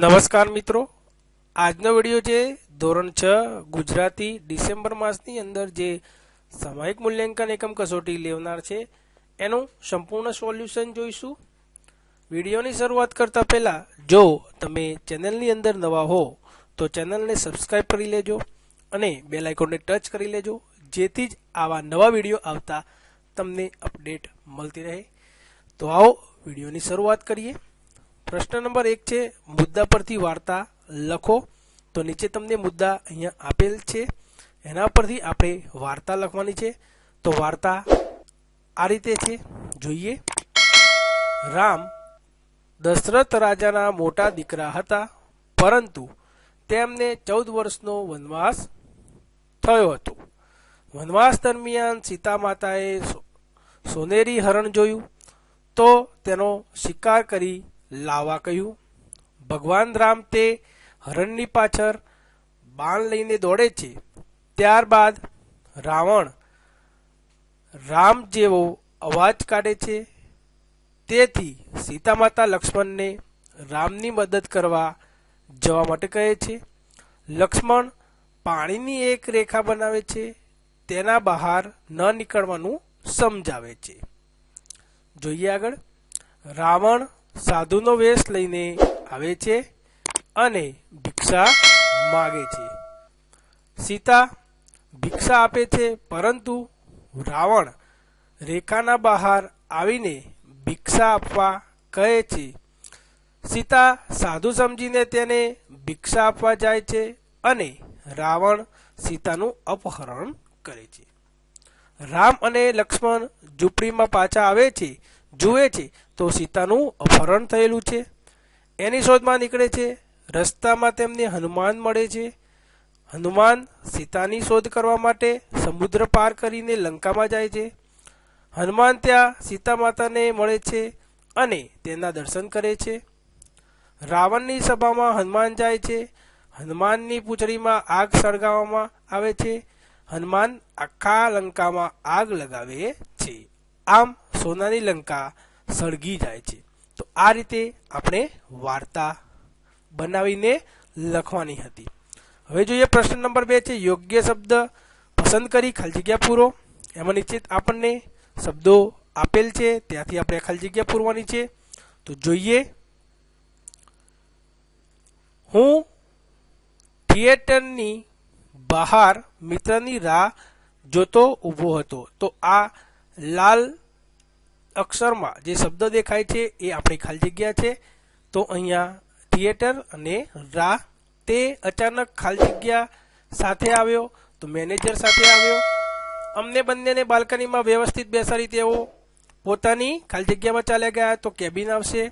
નમસ્કાર મિત્રો. આજનો વીડિયો છે ધોરણ છ, ગુજરાતી ડિસેમ્બર માસની અંદર જે સામાયિક મૂલ્યાંકન એકમ કસોટી લેવનાર છે, એનું સંપૂર્ણ સોલ્યુશન જોઈશું. વિડીયોની શરૂઆત કરતા પહેલા, જો તમે ચેનલની અંદર નવા હો, તો ચેનલને સબસ્ક્રાઇબ કરી લેજો અને બેલ આઇકોનને ટચ કરી લેજો, જેથી જ આવા નવા વીડિયો આવતા તમને અપડેટ મળતી રહે. તો આવો વિડીયોની શરૂઆત કરીએ. પ્રશ્ન નંબર એક છે, મુદ્દા પરથી વાર્તા લખો. તો નીચે તમને મુદ્દા અહીંયા આપેલ છે. એના પરથી આપણે વાર્તા લખવાની છે. તો વાર્તા આ રીતે છે. જોઈએ. રામ દશરથ રાજાના મોટા દીકરા હતા, પરંતુ તેમને ચૌદ વર્ષનો વનવાસ થયો હતો. વનવાસ દરમિયાન સીતા માતાએ સોનેરી હરણ જોયું. તો તેનો શિકાર કરી લાવવા કહ્યું, ભગવાન રામ તે હરણની પાછળ બાણ લઈને દોડે છે. ત્યારબાદ રાવણ રામ જેવો અવાજ કાઢે છે. તેથી સીતા માતા લક્ષ્મણને રામની મદદ કરવા જવા માટે કહે છે. લક્ષ્મણ પાણીની એક રેખા બનાવે છે. તેના બહાર ન નીકળવાનું સમજાવે છે. જોઈએ આગળ. રાવણ સાધુનો વેશ લઈને આવે છે અને ભિક્ષા માગે છે. સીતા ભિક્ષા આપે છે, પરંતુ રાવણ રેખાના બહાર આવીને ભિક્ષા આપવા કહે છે. સીતા સાધુ સમજીને તેને ભિક્ષા આપવા જાય છે અને રાવણ સીતાનું અપહરણ કરે છે. રામ અને લક્ષ્મણ ઝૂંપડીમાં પાછા આવે છે જુએ છે. તો સીતાનું અપહરણ થયેલું છે. એની શોધમાં નીકળે છે, રસ્તામાં તેમને હનુમાન મળે છે. હનુમાન સીતાની શોધ કરવા માટે સમુદ્ર પાર કરીને લંકામાં જાય છે. હનુમાન ત્યાં સીતા માતાને મળે છે અને તેના દર્શન કરે છે. રાવણની સભામાં હનુમાન જાય છે. હનુમાનની પૂંછડીમાં આગ સળગાવવામાં આવે છે. હનુમાન આખા લંકામાં આગ લગાવે છે. આમ સોનાની લંકા સળગી જાય છે. તો આ રીતે આપણે વાર્તા બનાવીને લખવાની હતી. હવે જોઈએ પ્રશ્ન નંબર બે છે, યોગ્ય શબ્દ પસંદ કરી ખાલી જગ્યા પૂરો. એમાં નિશ્ચિત આપણને શબ્દો આપેલ છે, ત્યાંથી આપણે ખાલી જગ્યા પૂરવાની છે. તો જોઈએ. હું થિયેટરની બહાર મિત્રની રાહ જોતો ઊભો હતો. તો આ લાલ અક્ષરમાં જે શબ્દ દેખાય છે એ આપણી ખાલી જગ્યા છે. તો અહીંયા થિયેટર અને રાહ તે અચાનક ખાલી જગ્યા સાથે આવ્યો, તો મેનેજર સાથે આવ્યો. અમને બંનેને બાલ્કનીમાં વ્યવસ્થિત બેસાડી તેઓ પોતાની ખાલી જગ્યામાં ચાલ્યા ગયા તો કેબિન આવશે.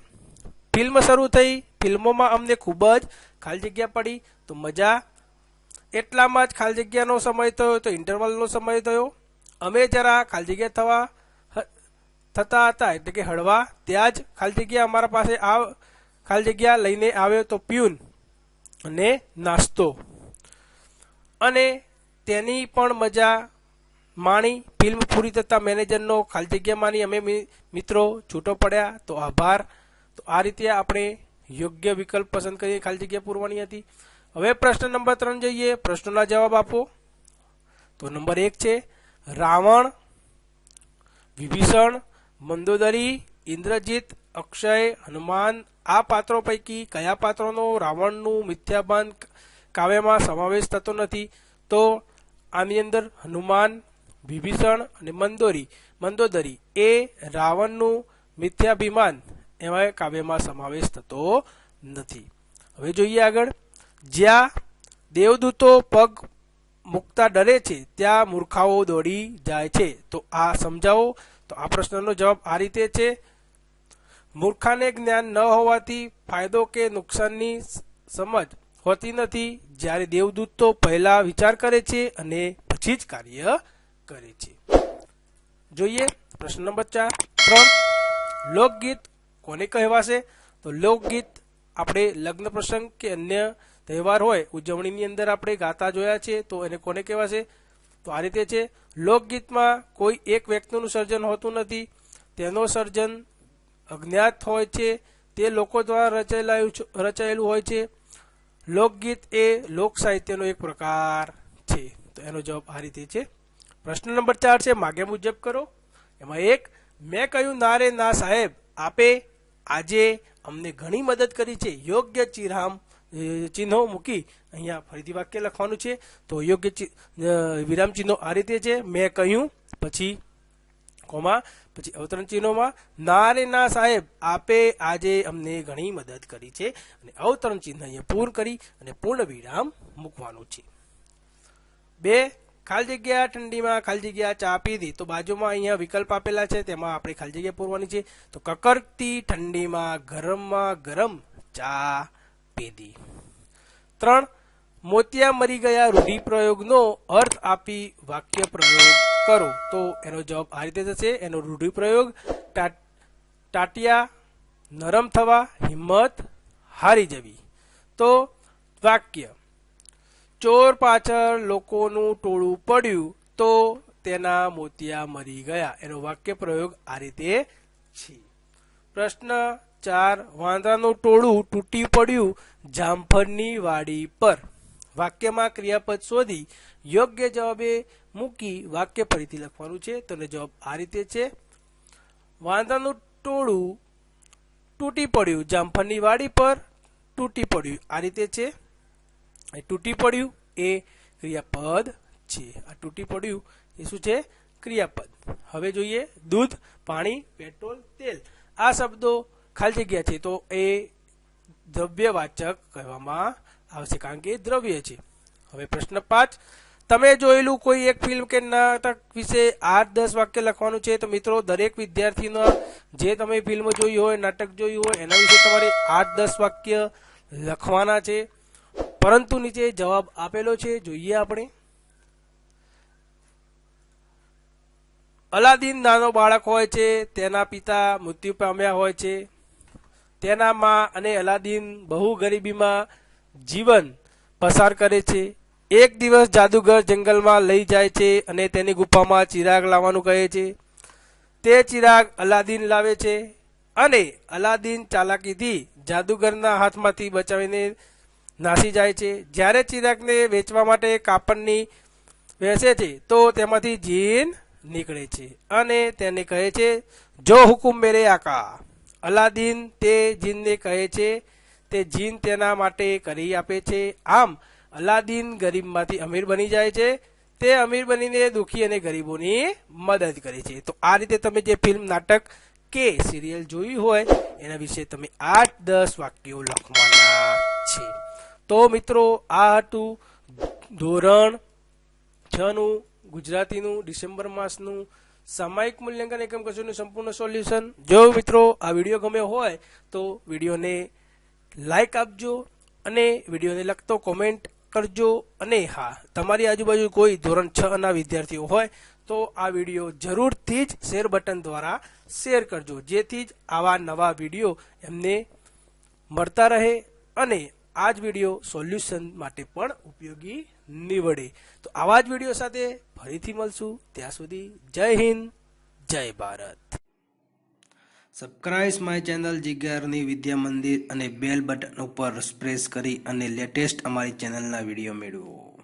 ફિલ્મ શરૂ થઈ. ફિલ્મોમાં અમને ખૂબ જ ખાલી જગ્યા પડી. તો મજા. એટલામાં જ ખાલી જગ્યાનો સમય થયો તો ઇન્ટરવલનો સમય થયો. અમે જરા ખાલી જગ્યા થવા થતા હતા એટલે કે હળવા, ત્યાં જ ખાલી જગ્યા અમારા પાસે આ ખાલી જગ્યા લઈને આવ્યો તો પ્યુન અને નાસ્તો. અને તેની પણ મજા માણી, ફિલ્મ પૂરી થતાં મેનેજરનો ખાલી જગ્યા માની અમે મિત્રો છૂટો પડ્યા, તો આભાર. તો આ રીતે આપણે યોગ્ય વિકલ્પ પસંદ કરીએ, ખાલી જગ્યા પૂરવાની હતી. હવે પ્રશ્ન નંબર ત્રણ જોઈએ, પ્રશ્નોના જવાબ આપો. તો નંબર એક છે, રાવણ વિભીષણ મંદોદરી, ઇન્દ્રજીત, અક્ષય, હનુમાન, આ પાત્રો પૈકી કયા પાત્રોનો રાવણનું મિથ્યાભાન કાવ્યમાં સમાવેશ થતો નથી? તો આની અંદર હનુમાન, વિભીષણ અને મંદોરી. મંદોદરી એ રાવણનું મિથ્યાભિમાન એમાં કાવ્યમાં સમાવેશ થતો નથી. હવે જોઈએ આગળ. જ્યાં દેવદૂતો પગ મૂકતા ડરે છે, ત્યાં મૂર્ખાઓ દોડી જાય છે. તો આ સમજાવો. તો આ પ્રશ્નનો જવાબ આ રીતે છે. મૂર્ખાને જ્ઞાન ન હોવાથી ફાયદો કે નુકસાનની સમજ હોતી નથી. જ્યારે દેવદૂત તો પહેલા વિચાર કરે છે અને પછી જ કાર્ય કરે છે. જોઈએ પ્રશ્ન નંબર ચાર, ત્રણ. લોકગીત કોને કહેવાશે? તો લોકગીત આપણે લગ્ન પ્રસંગ કે અન્ય તહેવાર હોય, ઉજવણીની અંદર આપણે ગાતા જોયા છે, તો એને કોને કહેવાશે? તો આ રીતે છે. લોકગીતમાં કોઈ એક વ્યક્તિનું સર્જન હોતું નથી. તેનો સર્જન અજ્ઞાત હોય છે. તે લોકો દ્વારા રચાયેલું રચાયેલું હોય છે. લોકગીત એ લોક સાહિત્યનો એક પ્રકાર છે. તો એનો જવાબ આ રીતે છે. પ્રશ્ન નંબર ચાર છે, માગે મુજબ કરો. એમાં એક, મેં કહ્યું, ના રે, ના સાહેબ, આપે આજે અમને ઘણી મદદ કરી છે. યોગ્ય ચિરામ ચિહ્નો મૂકી અહીંયા ફરીથી વાક્ય લખવાનું છે. તો યોગ્ય વિરામ ચિહ્નો આ રીતે છે. મેં કહ્યું, પછી કોમા, પછી અવતરણ ચિહ્નોમાં, ના રે ના સાહેબ, આપે આજે અમને ઘણી મદદ કરી છે. અને અવતરણ ચિહ્ન અહીંયા પૂર્ણ કરી અને પૂર્ણ વિરામ મૂકવાનું છે. બે, ખાલી જગ્યા ઠંડીમાં ખાલી જગ્યા ચા પીધી તો બાજુમાં અહીંયા વિકલ્પ આપેલા છે. તેમાં આપણે ખાલી જગ્યા પૂરવાની છે. તો કકરતી ઠંડીમાં ગરમમાં ગરમ ચા પીધી ત્રણ, મોતિયા મરી ગયા રૂઢિપ્રયોગનો અર્થ આપી વાક્ય પ્રયોગ કરો. તો એનો જવાબ આ રીતે થશે. એનો રૂઢિપ્રયોગ ટાટિયા, નરમ થવા, હિંમત, હારી જવી. તો વાક્ય, ચોર પાછળ લોકોનું ટોળું પડ્યું તો તેના મોતિયા મરી ગયા. એનો વાક્ય પ્રયોગ આ રીતે છે. પ્રશ્ન ચાર વાંદરાનું ટોળું તૂટી પડ્યું જામફળની વાડી પર. વાક્યમાં ક્રિયાપદ શોધી યોગ્ય જવાબે મૂકી વાક્ય ફરીથી લખવાનું છે. તો જવાબ આ રીતે છે. વાંદરાનું ટોળું તૂટી પડ્યું જામફળની વાડી પર તૂટી પડ્યું. આ રીતે છે. એ તૂટી પડ્યું એ ક્રિયાપદ છે. આ તૂટી પડ્યું એ શું છે? ક્રિયાપદ. હવે જોઈએ દૂધ, પાણી, પેટ્રોલ, તેલ. આ શબ્દો ખાલી જગ્યા છે તો એ દ્રવ્યવાચક કહેવામાં આવશે કારણ કે એ દ્રવ્ય છે. હવે પ્રશ્ન પાંચ, તમે જોયેલું કોઈ એક ફિલ્મ કે નાટક વિશે આઠ, દસ વાક્ય લખવાનું છે? તો મિત્રો, દરેક વિદ્યાર્થીનો જે તમે ફિલ્મ જોઈ હોય, નાટક જોયું હોય, એના વિશે તમારે આઠ, દસ વાક્ય લખવાના છે. પરંતુ નીચે જવાબ આપેલો છે. જોઈએ આપણે. અલાદીન નાનો બાળક હોય છે, તેના પિતા મૃત્યુ પામ્યા હોય છે. તેના માં અને અલાદીન બહુ ગરીબીમાં જીવન પસાર કરે છે. એક દિવસ જાદુગર જંગલમાં લઈ જાય છે અને તેની ગુફામાં ચિરાગ લાવવાનું કહે છે. તે ચિરાગ અલાદીન લાવે છે અને અલાદીન ચાલાકીથી જાદુગરના હાથમાંથી બચાવીને નાસી જાય છે. જ્યારે ચિરાગને વેચવા માટે કાપડની વેચે છે, તો તેમાંથી જીન નીકળે છે અને તેને કહે છે, જો હુકુમ મેરે આકા. અલાદીન તે જીનને કહે છે, તે જીન તેના માટે કરી આપે છે. આમ, અલાદીન ગરીબમાંથી અમીર બની જાય છે, તે અમીર બનીને દુઃખી અને ગરીબોની મદદ કરે છે. તો આ રીતે તમે જે ફિલ્મ, નાટક કે સિરિયલ જોઈ હોય, એના વિશે તમે આઠ, દસ વાક્યો લખવાના છે. તો મિત્રો, આ હતું ધોરણ છનું ગુજરાતીનું ડિસેમ્બર માસનું સામાયિક મૂલ્યાંકન એકમ કસોટીનું સંપૂર્ણ સોલ્યુશન. જો મિત્રો આ વીડિયો ગમ્યો હોય, તો વિડીયોને લાઇક આપજો અને વિડીયોને લગતો કોમેન્ટ કરજો. અને હા, તમારી આજુબાજુ કોઈ ધોરણ છ ના વિદ્યાર્થીઓ હોય, તો આ વીડિયો જરૂરથી જ શેર બટન દ્વારા શેર કરજો. જેથી જ આવા નવા વીડિયો એમને મળતા રહે અને આ જ વીડિયો સોલ્યુશન માટે પણ ઉપયોગી નીવડે. તો આવા જ વીડિયો સાથે ફરીથી મળશું. ત્યાં સુધી Jai Hind, Jai Bharat. Subscribe my channel જિજ્ઞારની વિદ્યા મંદિર અને બેલ બટન ઉપર પ્રેસ કરી અને લેટેસ્ટ અમારી ચેનલના વીડિયો મેળવો.